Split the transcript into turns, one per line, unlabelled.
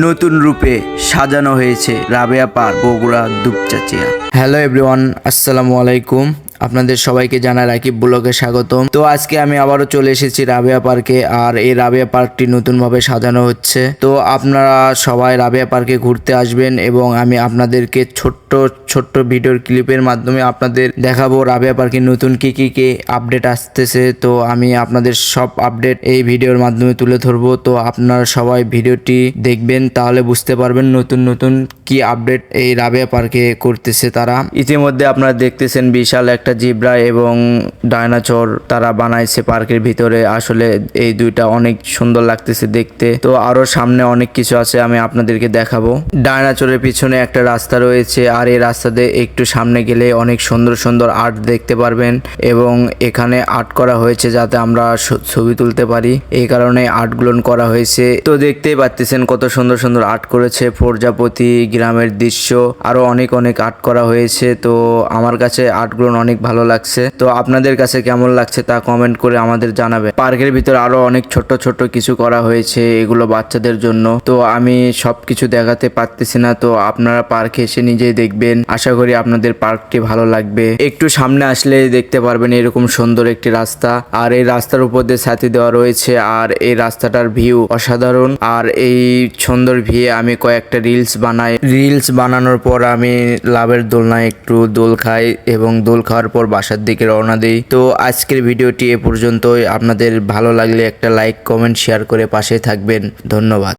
নতুন রূপে সাজানো হয়েছে Rabeya Park Bogura Dupchanchia. Hello everyone আসসালামু আলাইকুম। আপনাদের সবাইকে জানাই রাকিব ব্লগে স্বাগতম। তো আজকে আমি আবারও চলে এসেছি রাবেয়া পার্কে আর এই রাবেয়া পার্কটি নতুনভাবে সাজানো হচ্ছে। তো আপনারা সবাই রাবেয়া পার্কে ঘুরতে আসবেন এবং আমি আপনাদেরকে ছোট্ট ছোট্ট ভিডিওর ক্লিপের মাধ্যমে আপনাদের দেখাবো রাবেয়া পার্কে নতুন কি কি কি আপডেট আসতেছে। তো আমি আপনাদের সব আপডেট এই ভিডিওর মাধ্যমে তুলে ধরবো। তো আপনারা সবাই ভিডিওটি দেখবেন, তাহলে বুঝতে পারবেন নতুন নতুন কি আপডেট এই রাবেয়া পার্কে করতেছে তারা। ইতিমধ্যে আপনারা দেখতেছেন বিশাল একটা জিব্রা এবং ডায়নাচর তারা বানাইছে পার্কের ভিতরে। আসলে এই দুইটা অনেক সুন্দর লাগতেছে দেখতে। তো আরও সামনে অনেক কিছু আছে আমি আপনাদেরকে দেখাবো। ডায়নাচরের পিছনে একটা রাস্তা রয়েছে আর এই রাস্তাতে একটু সামনে গেলে অনেক সুন্দর সুন্দর আর্ট দেখতে পারবেন এবং এখানে আর্ট করা হয়েছে যাতে আমরা ছবি তুলতে পারি। এই কারণে আর্টগুলো করা হয়েছে। তো দেখতেই পাচ্ছেন কত সুন্দর সুন্দর আর্ট করেছে প্রজাপতি গ্রামের দৃশ্য। আরও অনেক অনেক আর্ট করা হয়েছে। তো আমার কাছে আর্টগুলো অনেক ভালো লাগছে। তো আপনাদের কাছে কেমন লাগছে তা কমেন্ট করে আমাদের জানাবে। পার্কের ভিতরে আরও অনেক ছোট ছোট কিছু করা হয়েছে এগুলো বাচ্চাদের জন্য। তো আমি সব কিছু দেখাতে পারতেছি না। তো আপনারা পার্কে এসে নিজেই দেখবেন। আশা করি আপনাদের পার্কটি ভালো লাগবে। একটু সামনে আসলে দেখতে পারবেন এরকম সুন্দর একটি রাস্তা। আর এই রাস্তার উপর দিয়ে ছাতি দেওয়া রয়েছে। আর এই রাস্তাটার ভিউ অসাধারণ। আর এই সুন্দর ভিয়ে আমি কয়েকটা রিলস বানাই। রিলস বানানোর পর আমি লাভের দোলনায় একটু দোল খাই এবং দোল খাওয়ার পর বাসার দিকে রওনা দিই। তো আজকের ভিডিওটি এ পর্যন্তই। আপনাদের ভালো লাগলে একটা লাইক কমেন্ট শেয়ার করে পাশে থাকবেন। ধন্যবাদ।